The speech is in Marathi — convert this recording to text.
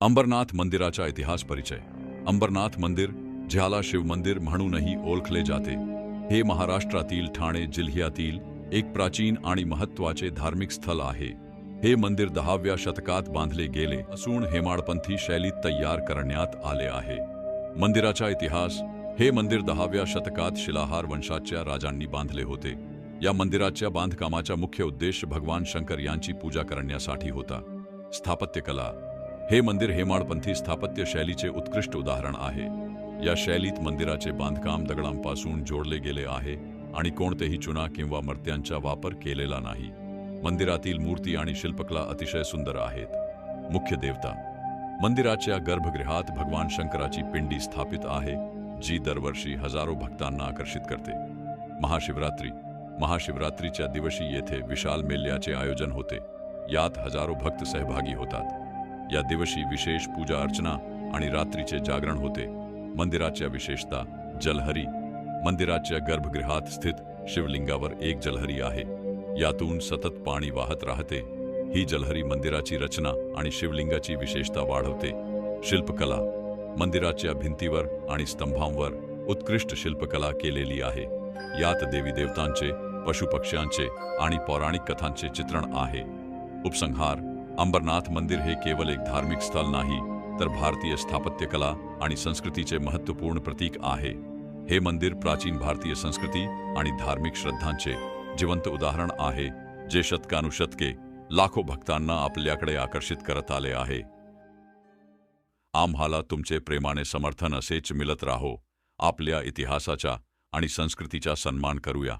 अंबरनाथ मंदिराचा इतिहास परिचय. अंबरनाथ मंदिर ज्याला शिव मंदिर म्हणूनही ओळखले जाते. हे महाराष्ट्रातील ठाणे जिल्ह्यातील एक प्राचीन आणि महत्त्वाचे धार्मिक स्थळ आहे. हे मंदिर दहाव्या शतकात बांधले गेले असून हेमाडपंथी शैलीत तयार करण्यात आले आहे. मंदिराचा इतिहास हे मंदिर दहाव्या शतकात शिलाहार वंशाच्या राजांनी बांधले होते. या मंदिराच्या बांधकामाचा मुख्य उद्देश भगवान शंकर यांची पूजा करण्यासाठी होता. स्थापत्यकला हे मंदिर हेमाडपंथी स्थापत्य शैलीचे उत्कृष्ट उदाहरण आहे. या शैलीत मंदिराचे बांधकाम दगडांपासून जोडले गेले आहे आणि कोणतेही चुना किंवा मर्त्यांचा वापर केलेला नाही. मंदिरातील मूर्ती आणि शिल्पकला अतिशय सुंदर आहेत. मुख्य देवता. मंदिराच्या गर्भगृहात भगवान शंकराची पिंडी स्थापित आहे जी दरवर्षी हजारो भक्तांना आकर्षित करते. महाशिवरात्री. महाशिवरात्रीच्या दिवशी येथे विशाल मेल्याचे आयोजन होते. यात हजारो भक्त सहभागी होतात. या दिवशी विशेष पूजा अर्चना आणि रात्रीचे जागरण होते. मंदिराच्या विशेषता जलहरी. मंदिराच्या गर्भगृहात स्थित शिवलिंगावर एक जलहरी आहे. यातून सतत पाणी वाहत राहते. ही जलहरी मंदिराची रचना आणि शिवलिंगाची विशेषता वाढवते. शिल्पकला. मंदिराच्या भिंतीवर आणि स्तंभांवर उत्कृष्ट शिल्पकला केलेली आहे. यात देवी देवतांचे पशुपक्ष्यांचे आणि पौराणिक कथांचे चित्रण आहे. उपसंहार. अंबरनाथ मंदिर हे केवळ एक धार्मिक स्थळ नाही तर भारतीय स्थापत्यकला आणि संस्कृतीचे महत्त्वपूर्ण प्रतीक आहे. हे मंदिर प्राचीन भारतीय संस्कृती आणि धार्मिक श्रद्धांचे जिवंत उदाहरण आहे जे शतकानुशतके लाखो भक्तांना आपल्याकडे आकर्षित करत आले आहे. आम्हाला तुमचे प्रेमाने समर्थन असेच मिळत राहो आपल्या इतिहासाचा आणि संस्कृतीचा सन्मान करूया.